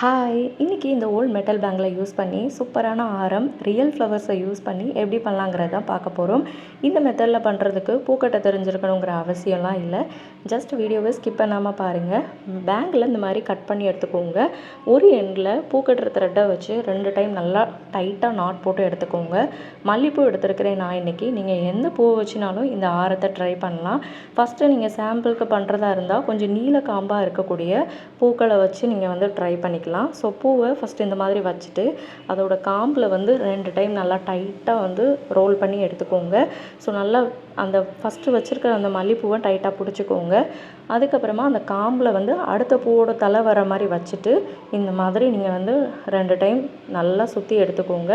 Hi இன்றைக்கி இந்த volt metal பேங்கில் யூஸ் பண்ணி சூப்பரான ஆரம் ரியல் ஃப்ளவர்ஸை யூஸ் பண்ணி எப்படி பண்ணலாங்கிறத தான் பார்க்க போகிறோம் இந்த மெத்தடில் பண்ணுறதுக்கு பூக்கட்டை தெரிஞ்சிருக்கணுங்கிற அவசியம்லாம் இல்லை. ஜஸ்ட் வீடியோவை ஸ்கிப் பண்ணாமல் பாருங்கள் பேங்கில் இந்த மாதிரி கட் பண்ணி எடுத்துக்கோங்க. ஒரு எண்டில் பூக்கட்டுற த்ரெட்டை வச்சு ரெண்டு டைம் நல்லா டைட்டாக நாட் போட்டு எடுத்துக்கோங்க. மல்லிப்பூ எடுத்துருக்கிறேன் நான் இன்றைக்கி நீங்கள் எந்த பூ வச்சுனாலும் இந்த ஆரத்தை ட்ரை பண்ணலாம். ஃபஸ்ட்டு நீங்கள் சாம்பிளுக்கு பண்ணுறதா இருந்தால் கொஞ்சம் நீல காம்பாக இருக்கக்கூடிய பூக்களை வச்சு நீங்கள் வந்து ட்ரை பண்ணிக்கலாம். ஸோ பூவை ஃபஸ்ட்டு இந்த மாதிரி வச்சுட்டு அதோட காம்பில் வந்து ரெண்டு டைம் நல்லா டைட்டாக வந்து ரோல் பண்ணி எடுத்துக்கோங்க. ஸோ நல்லா அந்த ஃபஸ்ட்டு வச்சுருக்கிற அந்த மல்லிப்பூவை டைட்டாக பிடிச்சிக்கோங்க. அதுக்கப்புறமா அந்த காம்பில் வந்து அடுத்த பூவோட தலை வர மாதிரி வச்சுட்டு இந்த மாதிரி நீங்கள் வந்து ரெண்டு டைம் நல்லா சுற்றி எடுத்துக்கோங்க.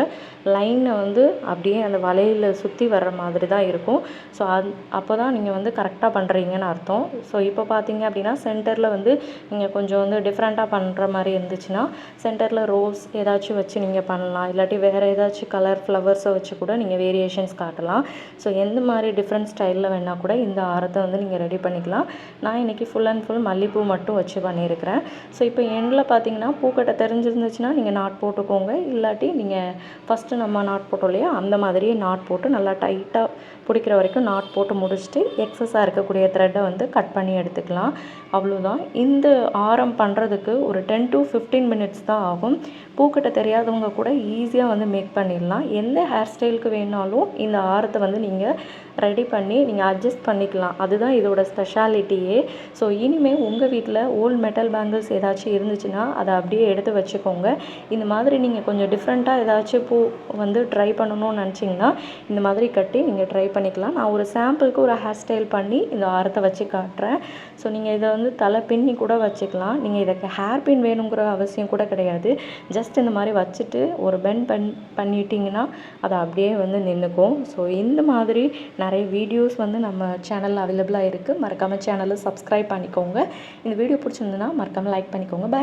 லைனை வந்து அப்படியே அந்த வலையில் சுற்றி வர்ற மாதிரி தான் இருக்கும். ஸோ அந் அப்போ தான் நீங்கள் வந்து கரெக்டாக பண்ணுறீங்கன்னு அர்த்தம். ஸோ இப்போ பார்த்தீங்க அப்படின்னா சென்டரில் வந்து நீங்கள் கொஞ்சம் வந்து டிஃப்ரெண்ட்டாக பண்ணுற மாதிரி இருந்துச்சு இருந்துச்சுன்னா சென்டரில் ரோஸ் ஏதாச்சும் வச்சு நீங்கள் பண்ணலாம். இல்லாட்டி வேறு ஏதாச்சும் கலர் ஃப்ளவர்ஸை வச்சு கூட நீங்கள் வேரியேஷன்ஸ் காட்டலாம். ஸோ எந்த மாதிரி டிஃப்ரெண்ட் ஸ்டைலில் வேணால் கூட இந்த ஆரத்தை வந்து நீங்கள் ரெடி பண்ணிக்கலாம். நான் இன்றைக்கி ஃபுல் அண்ட் ஃபுல் மல்லிப்பூ மட்டும் வச்சு பண்ணியிருக்கிறேன். ஸோ இப்போ எண்டில் பார்த்தீங்கன்னா பூக்கட்டை தெரிஞ்சிருந்துச்சுன்னா நீங்கள் நாட் போட்டுக்கோங்க. இல்லாட்டி நீங்கள் ஃபஸ்ட்டு நம்ம நாட் போட்டோம் இல்லையா அந்த மாதிரியே நாட் போட்டு நல்லா டைட்டாக பிடிக்கிற வரைக்கும் நாட் போட்டு முடிச்சுட்டு எக்ஸஸாக இருக்கக்கூடிய த்ரெட்டை வந்து கட் பண்ணி எடுத்துக்கலாம். அவ்வளோதான் இந்த ஆரம் பண்ணுறதுக்கு ஒரு டென் டு ஃபிஃப்டீன் மினிட்ஸ் தான் ஆகும். பூக்கட்ட தெரியாதவங்க கூட ஈஸியாக வந்து மேக் பண்ணிடலாம். எந்த ஹேர் ஸ்டைலுக்கு வேணாலும் இந்த ஆரத்தை வந்து நீங்கள் ரெடி பண்ணி நீங்கள் அட்ஜஸ்ட் பண்ணிக்கலாம். அதுதான் இதோட ஸ்பெஷாலிட்டியே ஸோ இனிமேல் உங்கள் வீட்டில் ஓல்டு மெட்டல் பேங்கிள்ஸ் ஏதாச்சும் இருந்துச்சுன்னா அதை அப்படியே எடுத்து வச்சுக்கோங்க. இந்த மாதிரி நீங்கள் கொஞ்சம் டிஃப்ரெண்ட்டாக ஏதாச்சும் பூ வந்து ட்ரை பண்ணணும்னு நினச்சிங்கன்னா இந்த மாதிரி கட்டி நீங்கள் ட்ரை பண்ணிக்கலாம். நான் ஒரு சாம்பிளுக்கு ஒரு ஹேர் ஸ்டைல் பண்ணி இந்த ஆரத்தை வச்சு காட்டுறேன். ஸோ நீங்கள் இதை வந்து தலை பின்னி கூட வச்சுக்கலாம். நீங்கள் இதுக்கு ஹேர் பின் வேணுங்கிற அவசியம் அவசியம் கூட கிடையாது. ஜஸ்ட் இந்த மாதிரி வச்சுட்டு ஒரு பென் பண் பண்ணிட்டீங்கன்னா அதை அப்படியே வந்து நின்றுக்கும் ஸோ இந்த மாதிரி நிறைய வீடியோஸ் வந்து நம்ம சேனலில் அவைலபிளாக இருக்குது மறக்காமல் சேனலை சப்ஸ்கிரைப் பண்ணிக்கோங்க. இந்த வீடியோ பிடிச்சிருந்துன்னா மறக்காமல் லைக் பண்ணிக்கோங்க. பாய்